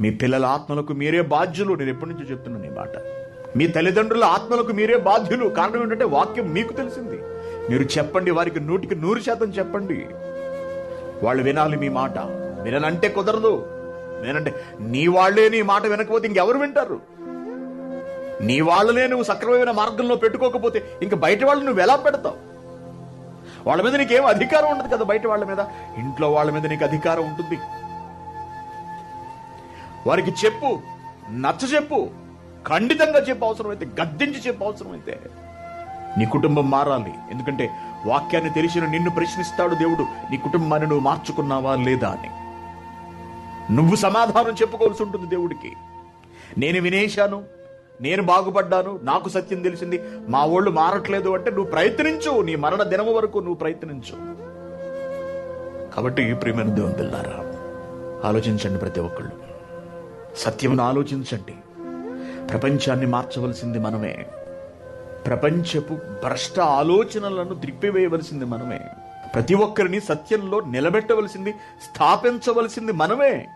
మీ పిల్లల ఆత్మలకు మీరే బాధ్యులు. నేను ఎప్పటి నుంచో చెప్తున్నాను ఈ మాట. మీ తల్లిదండ్రుల ఆత్మలకు మీరే బాధ్యులు. కారణం ఏంటంటే వాక్యం మీకు తెలిసింది. మీరు చెప్పండి వారికి నూటికి నూరు శాతం చెప్పండి. వాళ్ళు వినాలి మీ మాట. విననంటే కుదరదు. వినంటే నీ వాళ్ళే నీ మాట వినకపోతే ఇంకెవరు వింటారు? నీ వాళ్ళనే నువ్వు సక్రమమైన మార్గంలో పెట్టుకోకపోతే ఇంక బయట వాళ్ళు నువ్వు ఎలా పెడతావు? వాళ్ళ మీద నీకేం అధికారం ఉండదు కదా బయట వాళ్ళ మీద? ఇంట్లో వాళ్ళ మీద నీకు అధికారం ఉంటుంది. వారికి చెప్పు నచ్చ చెప్పు ఖండితంగా చెప్పు అవసరమైతే గద్దించి చెప్పు అవసరమైతే. నీ కుటుంబం మారాలి. ఎందుకంటే వాక్యాన్ని తెలిసిన నిన్ను ప్రశ్నిస్తాడు దేవుడు. నీ కుటుంబాన్ని నువ్వు మార్చుకున్నావా లేదా అని. నువ్వు సమాధానం చెప్పుకోవాల్సి ఉంటుంది దేవుడికి. నేను వినేశాను నేను బాగుపడ్డాను నాకు సత్యం తెలిసింది. మా వాళ్ళు మారట్లేదు అంటే నువ్వు ప్రయత్నించు. నీ మరణ దినము వరకు నువ్వు ప్రయత్నించు. కాబట్టి ప్రియమైన దేవుని పిల్లారా ఆలోచించండి ప్రతి ఒక్కళ్ళు. సత్యమును ఆలోచించండి. ప్రపంచాన్ని మార్చవలసింది మనమే. ప్రపంచపు భ్రష్ట ఆలోచనలను త్రిప్పివేయవలసింది మనమే. ప్రతి ఒక్కరిని సత్యంలో నిలబెట్టవలసింది స్థాపించవలసింది మనమే.